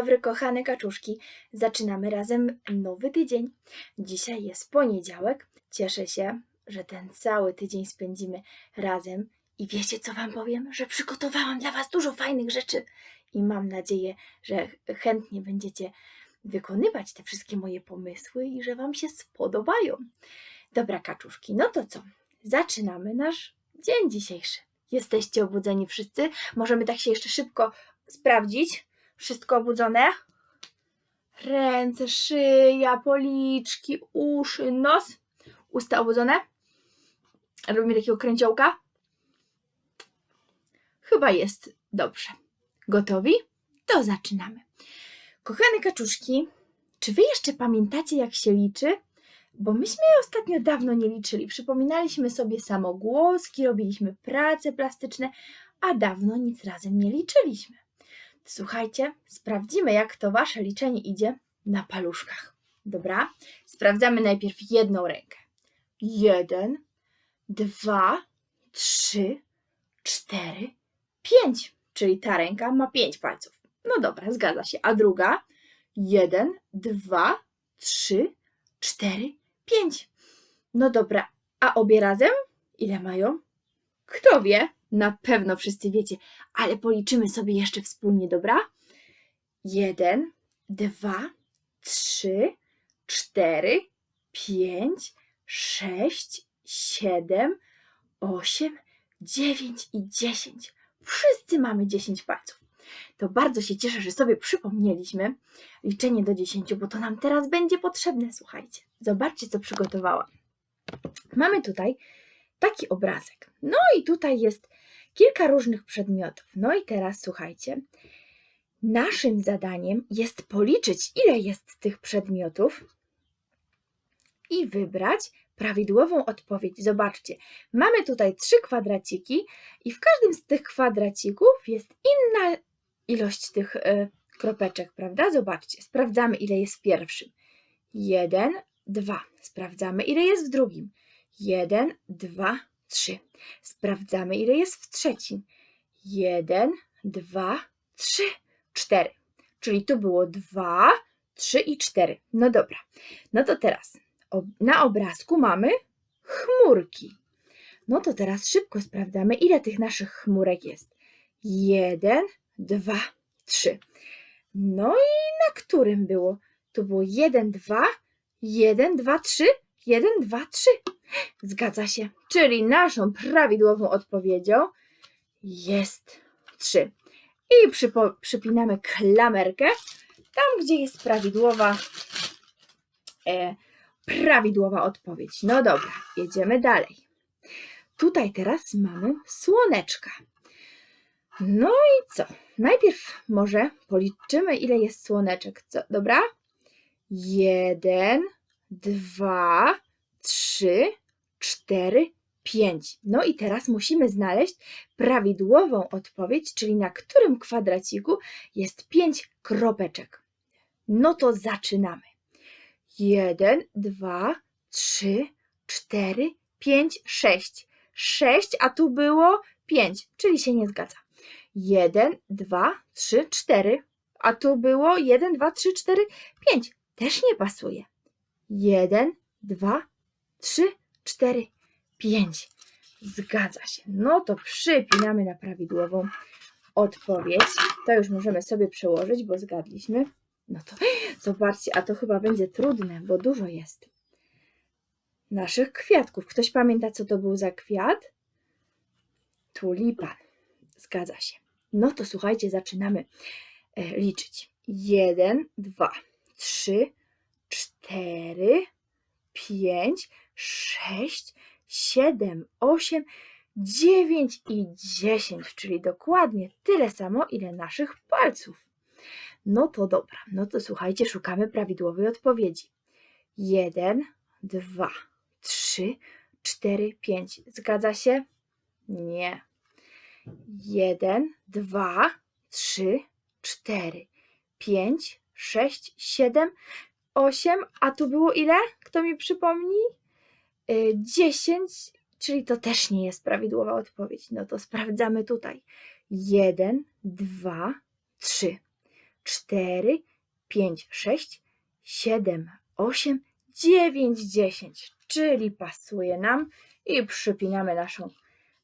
Dobry, kochane kaczuszki. Zaczynamy razem nowy tydzień. Dzisiaj jest poniedziałek. Cieszę się, że ten cały tydzień spędzimy razem. I wiecie, co Wam powiem? Że przygotowałam dla Was dużo fajnych rzeczy. I mam nadzieję, że chętnie będziecie wykonywać te wszystkie moje pomysły i że Wam się spodobają. Dobra, kaczuszki, no to co? Zaczynamy nasz dzień dzisiejszy. Jesteście obudzeni wszyscy? Możemy tak się jeszcze szybko sprawdzić. Wszystko obudzone? Ręce, szyja, policzki, uszy, nos. Usta obudzone? Robimy takiego kręciołka? Chyba jest dobrze. Gotowi? To zaczynamy. Kochane kaczuszki, czy wy jeszcze pamiętacie, jak się liczy? Bo myśmy ostatnio dawno nie liczyli. Przypominaliśmy sobie samogłoski, robiliśmy prace plastyczne, a dawno nic razem nie liczyliśmy. Słuchajcie, sprawdzimy, jak to wasze liczenie idzie na paluszkach. Dobra? Sprawdzamy najpierw jedną rękę. Jeden, dwa, trzy, cztery, pięć. Czyli ta ręka ma pięć palców. No dobra, zgadza się. A druga? Jeden, dwa, trzy, cztery, pięć. No dobra, a obie razem? Ile mają? Kto wie? Na pewno wszyscy wiecie, ale policzymy sobie jeszcze wspólnie, dobra? Jeden, dwa, trzy, cztery, pięć, sześć, siedem, osiem, dziewięć i dziesięć. Wszyscy mamy dziesięć palców. To bardzo się cieszę, że sobie przypomnieliśmy liczenie do dziesięciu, bo to nam teraz będzie potrzebne. Słuchajcie, zobaczcie, co przygotowałam. Mamy tutaj taki obrazek. No i tutaj jest kilka różnych przedmiotów. No i teraz słuchajcie, naszym zadaniem jest policzyć, ile jest tych przedmiotów i wybrać prawidłową odpowiedź. Zobaczcie, mamy tutaj trzy kwadraciki i w każdym z tych kwadracików jest inna ilość tych y, kropeczek, prawda? Zobaczcie, sprawdzamy, ile jest w pierwszym. Jeden, dwa. Sprawdzamy, ile jest w drugim. Jeden, dwa, trzy. Sprawdzamy, ile jest w trzecim. Jeden, dwa, trzy, cztery. Czyli tu było dwa, trzy i cztery. No dobra. No to teraz na obrazku mamy chmurki. No to teraz szybko sprawdzamy, ile tych naszych chmurek jest. Jeden, dwa, trzy. No i na którym było? Tu było jeden, dwa, jeden, dwa, trzy, jeden, dwa, trzy. Zgadza się. Czyli naszą prawidłową odpowiedzią jest 3. I przypinamy klamerkę tam, gdzie jest prawidłowa, e, prawidłowa odpowiedź. No dobra, jedziemy dalej. Tutaj teraz mamy słoneczka. No i co? Najpierw może policzymy, ile jest słoneczek. Co, dobra? Jeden, dwa, trzy, cztery, pięć. No i teraz musimy znaleźć prawidłową odpowiedź, czyli na którym kwadraciku jest pięć kropeczek. No to zaczynamy. Jeden, dwa, trzy, cztery, pięć, sześć. Sześć, a tu było pięć, czyli się nie zgadza. Jeden, dwa, trzy, cztery, a tu było jeden, dwa, trzy, cztery, pięć. Też nie pasuje. Jeden, dwa, trzy, cztery, pięć. Zgadza się. No to przypinamy na prawidłową odpowiedź. To już możemy sobie przełożyć, bo zgadliśmy. No to zobaczcie, a to chyba będzie trudne, bo dużo jest naszych kwiatków. Ktoś pamięta, co to był za kwiat? Tulipan. Zgadza się. No to słuchajcie, zaczynamy e, liczyć. Jeden, dwa, trzy, cztery, pięć, sześć, siedem, osiem, dziewięć i dziesięć, czyli dokładnie tyle samo, ile naszych palców. No to dobra, no to słuchajcie, szukamy prawidłowej odpowiedzi. Jeden, dwa, trzy, cztery, pięć. Zgadza się? Nie. Jeden, dwa, trzy, cztery, pięć, sześć, siedem, osiem, a tu było ile? Kto mi przypomni? Y, dziesięć, czyli to też nie jest prawidłowa odpowiedź. No to sprawdzamy tutaj. Jeden, dwa, trzy, cztery, pięć, sześć, siedem, osiem, dziewięć, dziesięć. Czyli pasuje nam i przypinamy naszą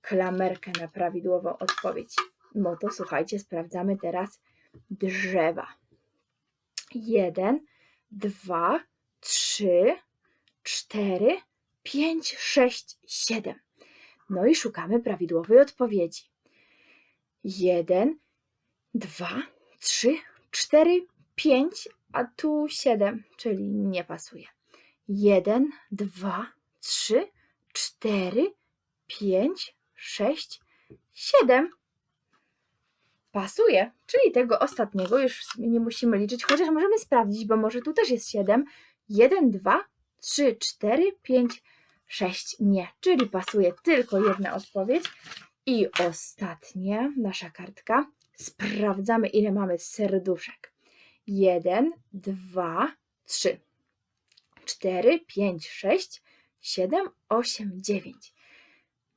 klamerkę na prawidłową odpowiedź. No to słuchajcie, sprawdzamy teraz drzewa. Jeden, dwa, trzy, cztery, pięć, sześć, siedem. No i szukamy prawidłowej odpowiedzi. Jeden, dwa, trzy, cztery, pięć, a tu siedem, czyli nie pasuje. Jeden, dwa, trzy, cztery, pięć, sześć, siedem. Pasuje, czyli tego ostatniego już nie musimy liczyć, chociaż możemy sprawdzić, bo może tu też jest 7. 1, 2, 3, 4, 5, 6. Nie, czyli pasuje tylko jedna odpowiedź. I ostatnia nasza kartka. Sprawdzamy, ile mamy serduszek. 1, 2, 3, 4, 5, 6, 7, 8, 9.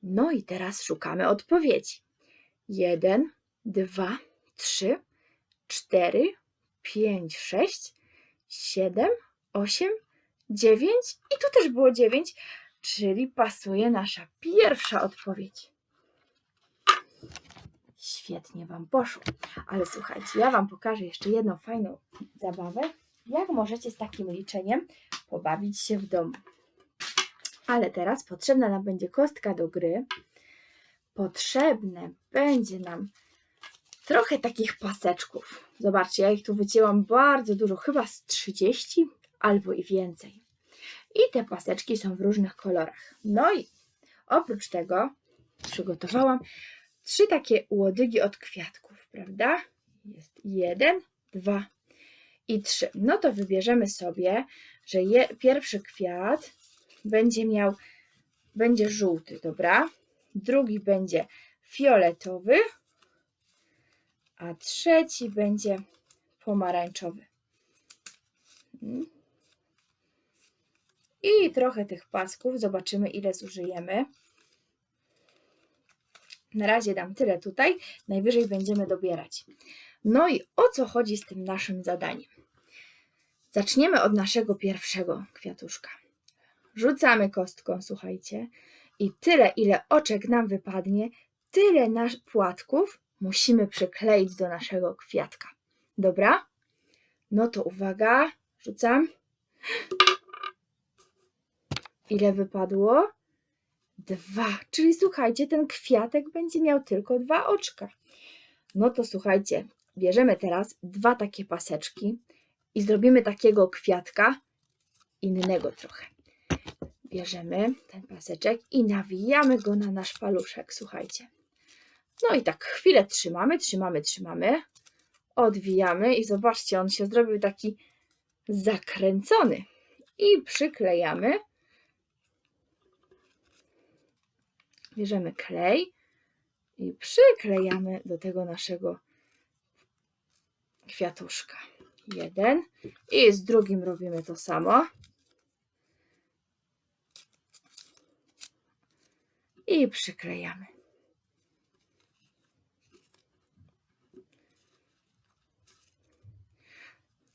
No i teraz szukamy odpowiedzi. 1, 2, 3, 4, 5, 6, 7, 8, 9 i tu też było 9, czyli pasuje nasza pierwsza odpowiedź. Świetnie Wam poszło. Ale słuchajcie, ja Wam pokażę jeszcze jedną fajną zabawę, jak możecie z takim liczeniem pobawić się w domu. Ale teraz potrzebna nam będzie kostka do gry. Potrzebne będzie nam trochę takich paseczków. Zobaczcie, ja ich tu wycięłam bardzo dużo, chyba z 30 albo i więcej. I te paseczki są w różnych kolorach. No i oprócz tego przygotowałam trzy takie łodygi od kwiatków, prawda? Jest jeden, dwa i trzy. No to wybierzemy sobie, że je, pierwszy kwiat będzie miał, będzie żółty, dobra? Drugi będzie fioletowy, a trzeci będzie pomarańczowy. Mm. I trochę tych pasków, zobaczymy ile zużyjemy. Na razie dam tyle tutaj, najwyżej będziemy dobierać. No i o co chodzi z tym naszym zadaniem? Zaczniemy od naszego pierwszego kwiatuszka. Rzucamy kostką, słuchajcie, i tyle, ile oczek nam wypadnie, tyle nasz płatków musimy przykleić do naszego kwiatka. Dobra? No to uwaga, rzucam. Ile wypadło? Dwa. Czyli słuchajcie, ten kwiatek będzie miał tylko dwa oczka. No to słuchajcie, bierzemy teraz dwa takie paseczki i zrobimy takiego kwiatka innego trochę. Bierzemy ten paseczek i nawijamy go na nasz paluszek, słuchajcie. No i tak chwilę trzymamy, trzymamy, trzymamy, odwijamy i zobaczcie, on się zrobił taki zakręcony. I przyklejamy. Bierzemy klej i przyklejamy do tego naszego kwiatuszka. Jeden i z drugim robimy to samo. I przyklejamy.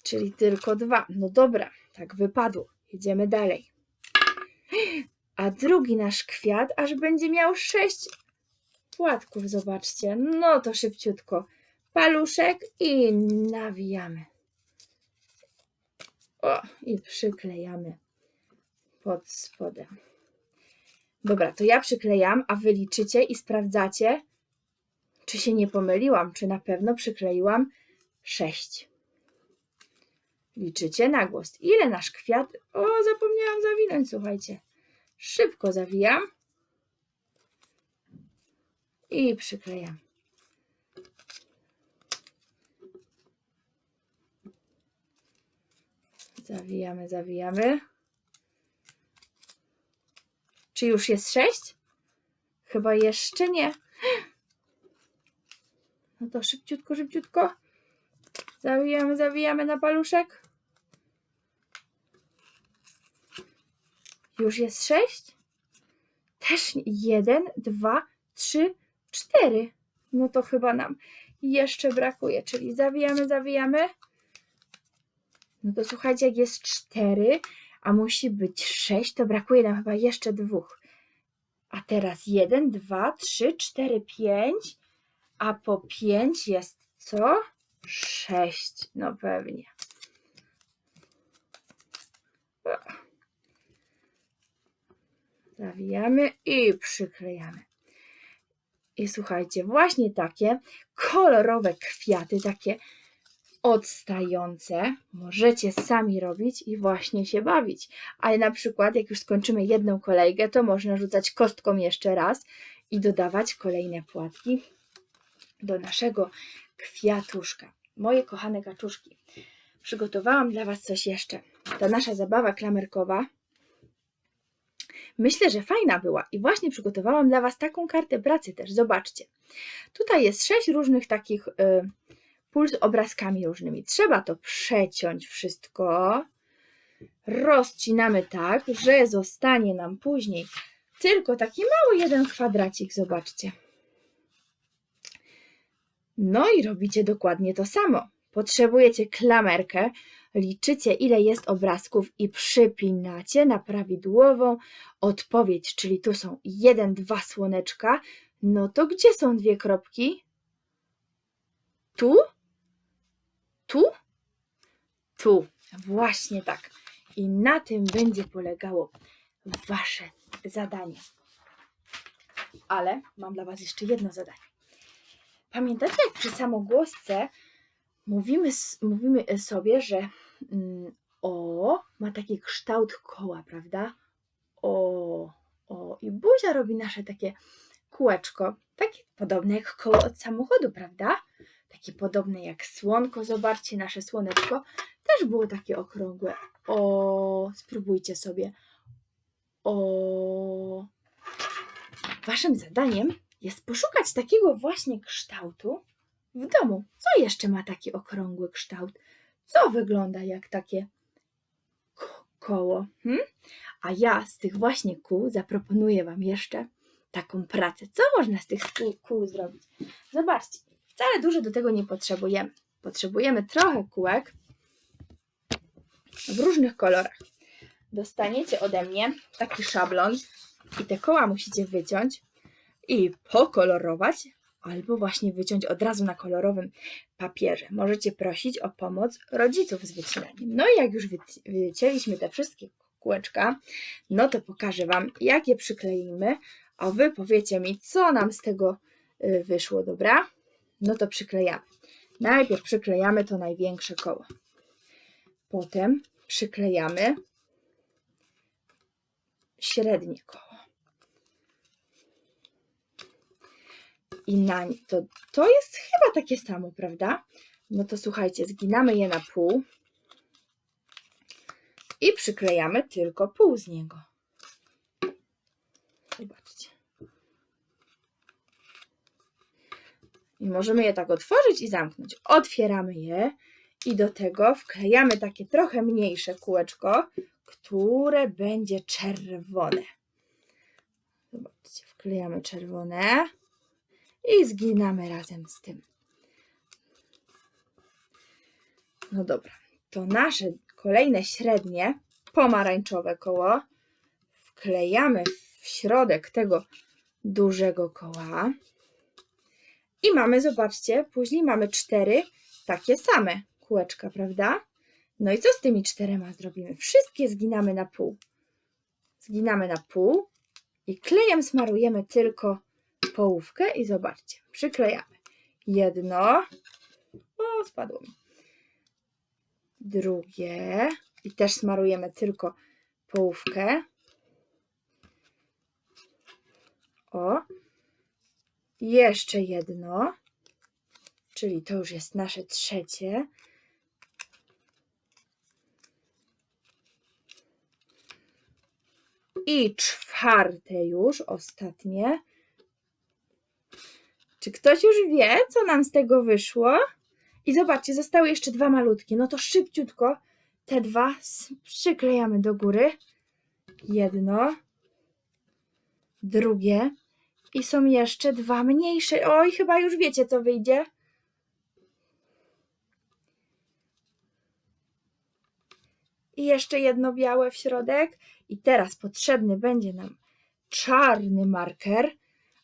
Czyli tylko dwa. No dobra, tak wypadło. Jedziemy dalej. A drugi nasz kwiat aż będzie miał sześć płatków, zobaczcie. No to szybciutko. Paluszek i nawijamy. O, i przyklejamy pod spodem. Dobra, to ja przyklejam, a wy liczycie i sprawdzacie, czy się nie pomyliłam, czy na pewno przykleiłam sześć. Liczycie na głos. Ile nasz kwiat? O, zapomniałam zawinąć, słuchajcie. Szybko zawijam i przyklejam. Zawijamy, zawijamy. Czy już jest sześć? Chyba jeszcze nie. No to szybciutko, szybciutko. Zawijamy, zawijamy na paluszek. Już jest sześć? Też jeden, dwa, trzy, cztery. No to chyba nam jeszcze brakuje, czyli zawijamy, zawijamy. No to słuchajcie, jak jest cztery, a musi być sześć, to brakuje nam chyba jeszcze dwóch. A teraz jeden, dwa, trzy, cztery, pięć, a po pięć jest co? Sześć, no pewnie. Zawijamy i przyklejamy. I słuchajcie, właśnie takie kolorowe kwiaty, takie odstające, możecie sami robić i właśnie się bawić. Ale na przykład, jak już skończymy jedną kolejkę, to można rzucać kostką jeszcze raz i dodawać kolejne płatki do naszego kwiatuszka. Moje kochane kaczuszki, przygotowałam dla Was coś jeszcze. Ta nasza zabawa klamerkowa myślę, że fajna była i właśnie przygotowałam dla Was taką kartę pracy też. Zobaczcie. Tutaj jest sześć różnych takich y, pól z obrazkami różnymi. Trzeba to przeciąć wszystko. Rozcinamy tak, że zostanie nam później tylko taki mały jeden kwadracik. Zobaczcie. No i robicie dokładnie to samo. Potrzebujecie klamerkę, liczycie ile jest obrazków i przypinacie na prawidłową odpowiedź, czyli tu są jeden, dwa słoneczka. No to gdzie są dwie kropki? Tu? Tu? Tu. Właśnie tak. I na tym będzie polegało Wasze zadanie. Ale mam dla Was jeszcze jedno zadanie. Pamiętacie, jak przy samogłosce mówimy, mówimy sobie, że mm, o ma taki kształt koła, prawda? O, o. I buzia robi nasze takie kółeczko, takie podobne jak koło od samochodu, prawda? Takie podobne jak słonko. Zobaczcie, nasze słoneczko też było takie okrągłe. O, spróbujcie sobie. O. Waszym zadaniem jest poszukać takiego właśnie kształtu w domu. Co jeszcze ma taki okrągły kształt? Co wygląda jak takie ko- koło? Hmm? A ja z tych właśnie kół zaproponuję Wam jeszcze taką pracę. Co można z tych kół, kół zrobić? Zobaczcie, wcale dużo do tego nie potrzebujemy. Potrzebujemy trochę kółek w różnych kolorach. Dostaniecie ode mnie taki szablon i te koła musicie wyciąć i pokolorować, albo właśnie wyciąć od razu na kolorowym papierze. Możecie prosić o pomoc rodziców z wycinaniem. No i jak już wyci- wycięliśmy te wszystkie kółeczka, no to pokażę Wam, jak je przykleimy, a Wy powiecie mi, co nam z tego y, wyszło, dobra? No to przyklejamy. Najpierw przyklejamy to największe koło. Potem przyklejamy średnie koło. I na nie. To, to jest chyba takie samo, prawda? No to słuchajcie, zginamy je na pół i przyklejamy tylko pół z niego. Zobaczcie. I możemy je tak otworzyć i zamknąć. Otwieramy je i do tego wklejamy takie trochę mniejsze kółeczko, które będzie czerwone. Zobaczcie, wklejamy czerwone i zginamy razem z tym. No dobra, to nasze kolejne średnie pomarańczowe koło wklejamy w środek tego dużego koła. I mamy, zobaczcie, później mamy cztery takie same kółeczka, prawda? No i co z tymi czterema zrobimy? Wszystkie zginamy na pół. Zginamy na pół i klejem smarujemy tylko połówkę i zobaczcie, przyklejamy. Jedno, o spadło mi. Drugie i też smarujemy tylko połówkę. O, jeszcze jedno, czyli to już jest nasze trzecie. I czwarte już, ostatnie. Czy ktoś już wie, co nam z tego wyszło? I zobaczcie, zostały jeszcze dwa malutkie. No to szybciutko te dwa przyklejamy do góry. Jedno, drugie I są jeszcze dwa mniejsze. Oj, chyba już wiecie, co wyjdzie. I jeszcze jedno białe w środek. I teraz potrzebny będzie nam czarny marker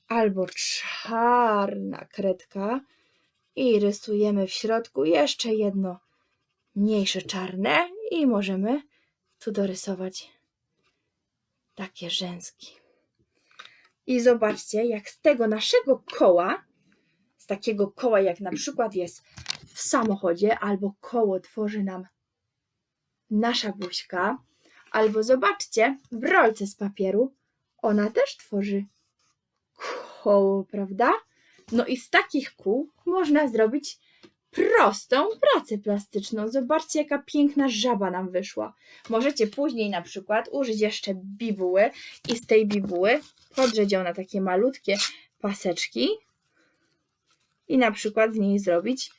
albo czarna kredka. I rysujemy w środku jeszcze jedno mniejsze czarne i możemy tu dorysować takie rzęski. I zobaczcie, jak z tego naszego koła, z takiego koła, jak na przykład jest w samochodzie, albo koło tworzy nam nasza buźka, albo zobaczcie, w rolce z papieru, ona też tworzy koło, prawda? No i z takich kół można zrobić prostą pracę plastyczną. Zobaczcie, jaka piękna żaba nam wyszła. Możecie później na przykład użyć jeszcze bibuły i z tej bibuły podrzeć ją na takie malutkie paseczki i na przykład z niej zrobić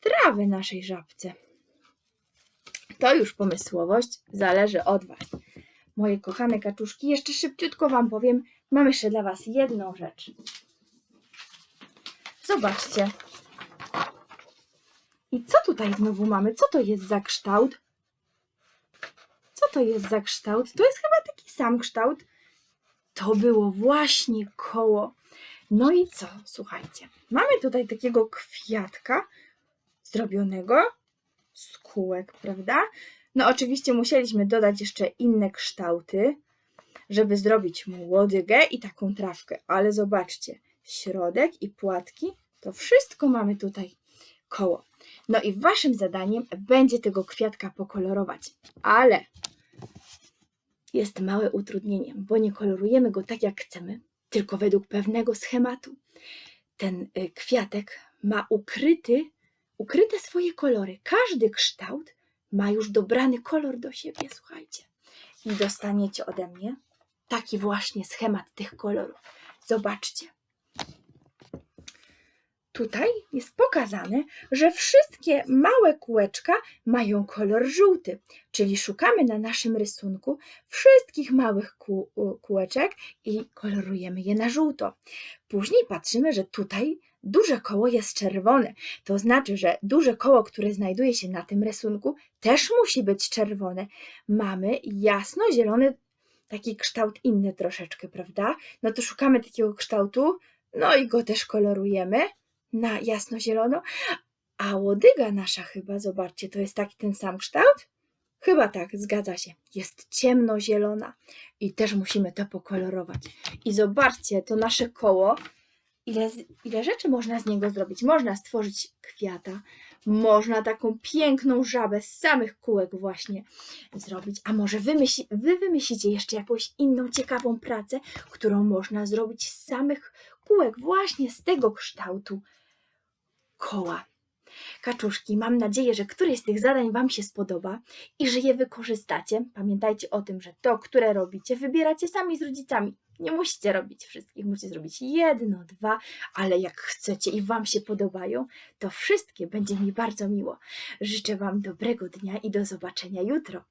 trawę naszej żabce. To już pomysłowość zależy od Was. Moje kochane kaczuszki, jeszcze szybciutko Wam powiem, mam jeszcze dla Was jedną rzecz. Zobaczcie. I co tutaj znowu mamy? Co to jest za kształt? Co to jest za kształt? To jest chyba taki sam kształt. To było właśnie koło. No i co? Słuchajcie. Mamy tutaj takiego kwiatka zrobionego z kółek, prawda? No oczywiście musieliśmy dodać jeszcze inne kształty, żeby zrobić mu łodygę i taką trawkę. Ale zobaczcie, środek i płatki, to wszystko mamy tutaj koło. No i waszym zadaniem będzie tego kwiatka pokolorować, ale jest małe utrudnienie, bo nie kolorujemy go tak jak chcemy, tylko według pewnego schematu. Ten y, kwiatek ma ukryty, ukryte swoje kolory. Każdy kształt ma już dobrany kolor do siebie, słuchajcie. I dostaniecie ode mnie taki właśnie schemat tych kolorów. Zobaczcie tutaj jest pokazane, że wszystkie małe kółeczka mają kolor żółty, czyli szukamy na naszym rysunku wszystkich małych kół, kółeczek i kolorujemy je na żółto. Później patrzymy, że tutaj duże koło jest czerwone. To znaczy, że duże koło, które znajduje się na tym rysunku, też musi być czerwone. Mamy jasno-zielony taki kształt inny troszeczkę, prawda? No to szukamy takiego kształtu, no i go też kolorujemy na jasno-zielono, a łodyga nasza chyba, zobaczcie, to jest taki ten sam kształt? Chyba tak, zgadza się. Jest ciemnozielona i też musimy to pokolorować. I zobaczcie, to nasze koło, ile, ile rzeczy można z niego zrobić. Można stworzyć kwiata, można taką piękną żabę z samych kółek właśnie zrobić, a może wymyśl, wy wymyślicie jeszcze jakąś inną ciekawą pracę, którą można zrobić z samych kółek, właśnie z tego kształtu koła. Kaczuszki, mam nadzieję, że któreś z tych zadań Wam się spodoba i że je wykorzystacie. Pamiętajcie o tym, że to, które robicie, wybieracie sami z rodzicami. Nie musicie robić wszystkich, musicie zrobić jedno, dwa, ale jak chcecie i Wam się podobają, to wszystkie będzie mi bardzo miło. Życzę Wam dobrego dnia i do zobaczenia jutro.